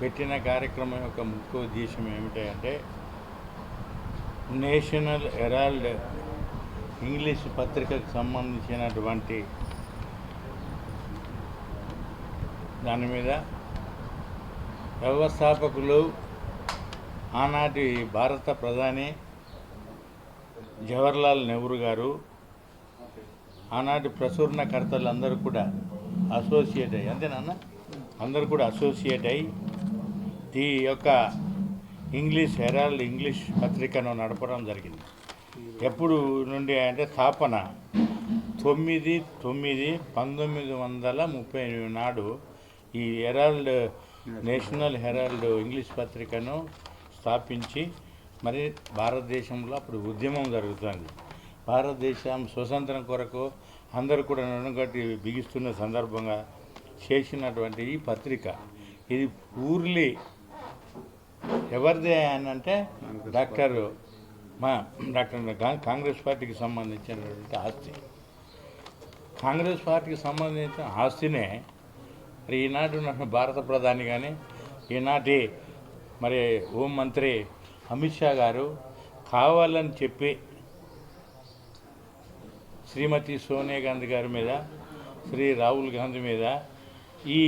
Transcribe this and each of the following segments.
పెట్టిన కార్యక్రమం యొక్క ముఖ్య ఉద్దేశం ఏమిటంటే నేషనల్ హెరాల్డ్ ఇంగ్లీష్ పత్రికకు సంబంధించినటువంటి దాని మీద వ్యవస్థాపకులు ఆనాటి భారత ప్రధాని జవహర్లాల్ నెహ్రూ గారు ఆనాటి ప్రచురణకర్తలు అందరూ కూడా అసోసియేట్ అయ్యి అంతేనా అందరూ కూడా అసోసియేట్ అయ్యి ఈ యొక్క ఇంగ్లీష్ హెరాల్డ్ ఇంగ్లీష్ పత్రికను నడపడం జరిగింది. ఎప్పుడు నుండి అంటే స్థాపన? తొమ్మిది తొమ్మిది పంతొమ్మిది వందల ముప్పై నాడు ఈ హెరాల్డ్ నేషనల్ హెరాల్డ్ ఇంగ్లీష్ పత్రికను స్థాపించి మరి భారతదేశంలో అప్పుడు ఉద్యమం జరుగుతుంది. భారతదేశం స్వతంత్రం కొరకు అందరూ కూడా నడుగట్టి బిగిస్తున్న సందర్భంగా చేసినటువంటి ఈ పత్రిక ఇది పూర్లీ ఎవరిదే అని అంటే డాక్టర్ మా డాక్టర్ కాంగ్రెస్ పార్టీకి సంబంధించినటువంటి ఆస్తి. కాంగ్రెస్ పార్టీకి సంబంధించిన ఆస్తినే మరి ఈనాటి ఉన్న భారత ప్రధాని కానీ ఈనాటి మరి హోంమంత్రి అమిత్ షా గారు కావాలని చెప్పి శ్రీమతి సోనియా గాంధీ గారి మీద శ్రీ రాహుల్ గాంధీ మీద ఈ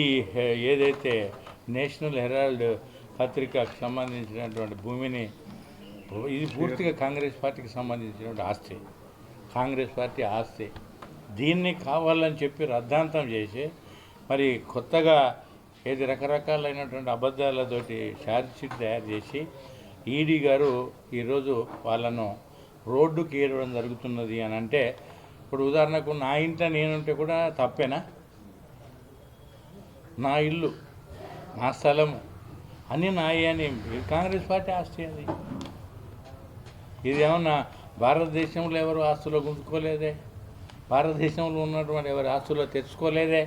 ఏదైతే నేషనల్ హెరాల్డ్ పత్రికకు సంబంధించినటువంటి భూమిని ఇది పూర్తిగా కాంగ్రెస్ పార్టీకి సంబంధించినటువంటి ఆస్తి. కాంగ్రెస్ పార్టీ ఆస్తి. దీన్ని కావాలని చెప్పి రద్దాంతం చేసి మరి కొత్తగా ఏది రకరకాలైనటువంటి అబద్ధాలతోటి ఛార్జ్ షీట్ తయారు చేసి ఈడీ గారు ఈరోజు వాళ్ళను రోడ్డుకి ఏరడం జరుగుతున్నది అని అంటే ఇప్పుడు ఉదాహరణకు నా ఇంట నేనుంటే కూడా తప్పేనా? నా ఇల్లు నా స్థలము. అని నాయి అని కాంగ్రెస్ పార్టీ ఆస్తి అది. ఇది ఏమన్నా భారతదేశంలో ఎవరు ఆస్తులో గుంజుకోలేదే? భారతదేశంలో ఉన్నటువంటి ఎవరి ఆస్తులో తెచ్చుకోలేదే?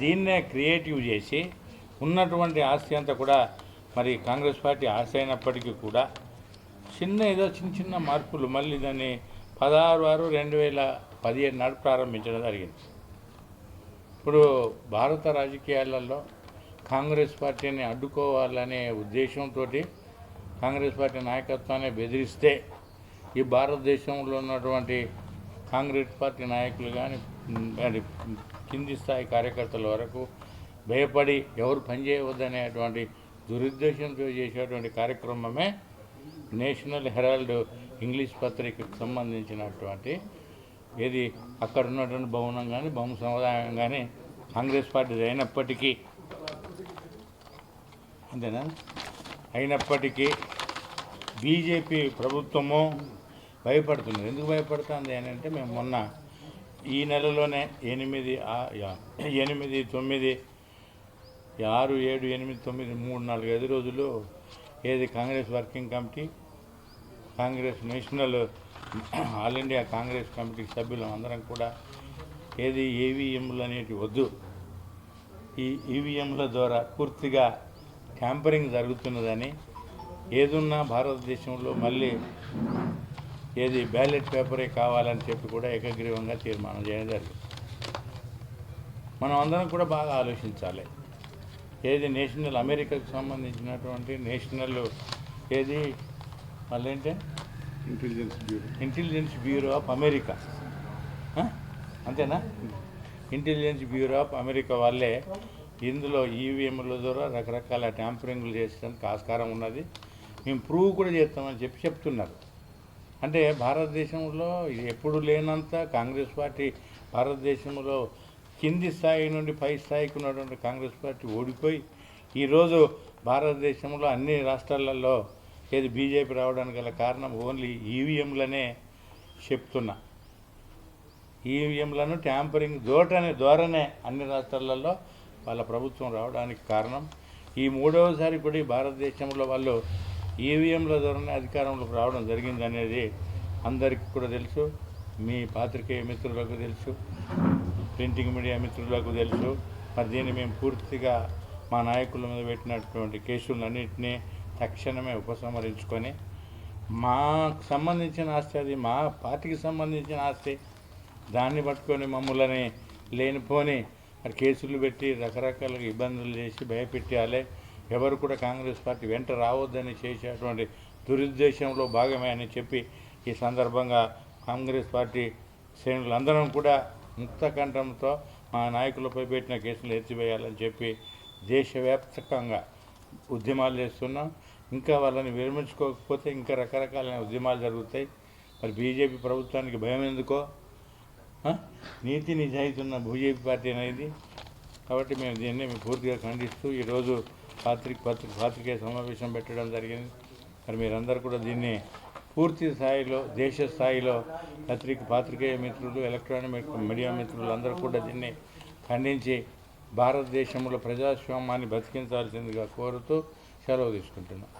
దీన్నే క్రియేటివ్ చేసి ఉన్నటువంటి ఆస్తి అంతా కూడా మరి కాంగ్రెస్ పార్టీ ఆస్తి అయినప్పటికీ కూడా చిన్న ఏదో చిన్న చిన్న మార్పులు మళ్ళీ దాన్ని పదహారు ఆరు రెండు వేల పదిహేడు నాడు ప్రారంభించడం జరిగింది. ఇప్పుడు భారత రాజకీయాలలో కాంగ్రెస్ పార్టీని అడ్డుకోవాలనే ఉద్దేశంతో కాంగ్రెస్ పార్టీ నాయకత్వాన్ని బెదిరిస్తే ఈ భారతదేశంలో ఉన్నటువంటి కాంగ్రెస్ పార్టీ నాయకులు కానీ కింది స్థాయి కార్యకర్తల వరకు భయపడి ఎవరు పనిచేయవద్దనేటువంటి దురుద్దేశంతో చేసేటువంటి కార్యక్రమమే నేషనల్ హెరాల్డ్ ఇంగ్లీష్ పత్రికకు సంబంధించినటువంటి ఏది అక్కడ ఉన్నటువంటి భవనం కానీ భవన సముదాయం కానీ కాంగ్రెస్ పార్టీ అయినప్పటికీ అంతేనా? అయినప్పటికీ బీజేపీ ప్రభుత్వము భయపడుతుంది ఎందుకు భయపడుతుంది అని అంటే మేము మొన్న ఈ నెలలోనే ఎనిమిది ఎనిమిది తొమ్మిది ఆరు ఏడు ఎనిమిది తొమ్మిది మూడు నాలుగు ఐదు రోజులు ఏది Congress working committee Congress national all India Congress committee సభ్యులం అందరం కూడా ఏది ఏవిఎంలు అనేటివి వద్దు. ఈ ఈవీఎంల ద్వారా పూర్తిగా ట్యాంపరింగ్ జరుగుతున్నదని ఏదున్నా భారతదేశంలో మళ్ళీ ఏది బ్యాలెట్ పేపరే కావాలని చెప్పి కూడా ఏకగ్రీవంగా తీర్మానం చేయడం జరిగింది. మనం అందరం కూడా బాగా ఆలోచించాలి. ఏది నేషనల్ అమెరికాకు సంబంధించినటువంటి నేషనల్ ఏది? మళ్ళీ ఏంటి? Intelligence bureau intelligence bureau of America? అంతేనా? ఇంటెలిజెన్స్ బ్యూరో ఆఫ్ అమెరికా వాళ్ళే ఇందులో ఈవీఎంల ద్వారా రకరకాల ట్యాంపరింగ్లు చేసడానికి ఆస్కారం ఉన్నది. మేము ప్రూవ్ కూడా చేస్తామని చెప్పి చెప్తున్నారు. అంటే భారతదేశంలో ఎప్పుడు లేనంత కాంగ్రెస్ పార్టీ భారతదేశంలో కింది స్థాయి నుండి పై స్థాయికి ఉన్నటువంటి కాంగ్రెస్ పార్టీ ఓడిపోయి ఈరోజు భారతదేశంలో అన్ని రాష్ట్రాలలో ఏది బీజేపీ రావడానికి గల కారణం ఓన్లీ ఈవీఎంలనే చెప్తున్నా. ఈవీఎంలను ట్యాంపరింగ్ దోటనే ద్వారానే అన్ని రాష్ట్రాలలో వాళ్ళ ప్రభుత్వం రావడానికి కారణం. ఈ మూడవసారి కూడా ఈ భారతదేశంలో వాళ్ళు ఈవీఎంల ద్వారానే అధికారంలోకి రావడం జరిగిందనేది అందరికీ కూడా తెలుసు. మీ పాత్రికేయ మిత్రులకు తెలుసు. ప్రింటింగ్ మీడియా మిత్రులకు తెలుసు. మరి దీన్ని మేము పూర్తిగా మా నాయకుల మీద పెట్టినటువంటి కేసులన్నింటినీ తక్షణమే ఉపసంహరించుకొని మాకు సంబంధించిన ఆస్తి అది మా పార్టీకి సంబంధించిన ఆస్తి. దాన్ని పట్టుకొని మమ్మల్ని లేనిపోని మరి కేసులు పెట్టి రకరకాల ఇబ్బందులు చేసి భయపెట్టాలి. ఎవరు కూడా కాంగ్రెస్ పార్టీ వెంట రావద్దని చేసేటువంటి దురుద్దేశంలో భాగమే అని చెప్పి ఈ సందర్భంగా కాంగ్రెస్ పార్టీ శ్రేణులందరం కూడా ముక్తకంఠంతో మా నాయకులపై పెట్టిన కేసులు ఎత్తివేయాలని చెప్పి దేశవ్యాప్తంగా ఉద్యమాలు చేస్తున్నాం. ఇంకా వాళ్ళని విరమించుకోకపోతే ఇంకా రకరకాలైన ఉద్యమాలు జరుగుతాయి. మరి బీజేపీ ప్రభుత్వానికి భయం ఎందుకో? నీతి నిజాయితీ ఉన్న బీజేపీ పార్టీ అనేది. కాబట్టి మేము దీన్ని మేము పూర్తిగా ఖండిస్తూ ఈరోజు పాత్రిక పత్రిక పాత్రికేయ సమావేశం పెట్టడం జరిగింది. మరి మీరందరూ కూడా దీన్ని పూర్తి స్థాయిలో దేశ స్థాయిలో పత్రిక పాత్రికేయ మిత్రులు ఎలక్ట్రానిక్ మీడియా మిత్రులు అందరూ కూడా దీన్ని ఖండించి భారతదేశంలో ప్రజాస్వామ్యాన్ని బతికించాల్సిందిగా కోరుతూ సెలవు తీసుకుంటున్నాం.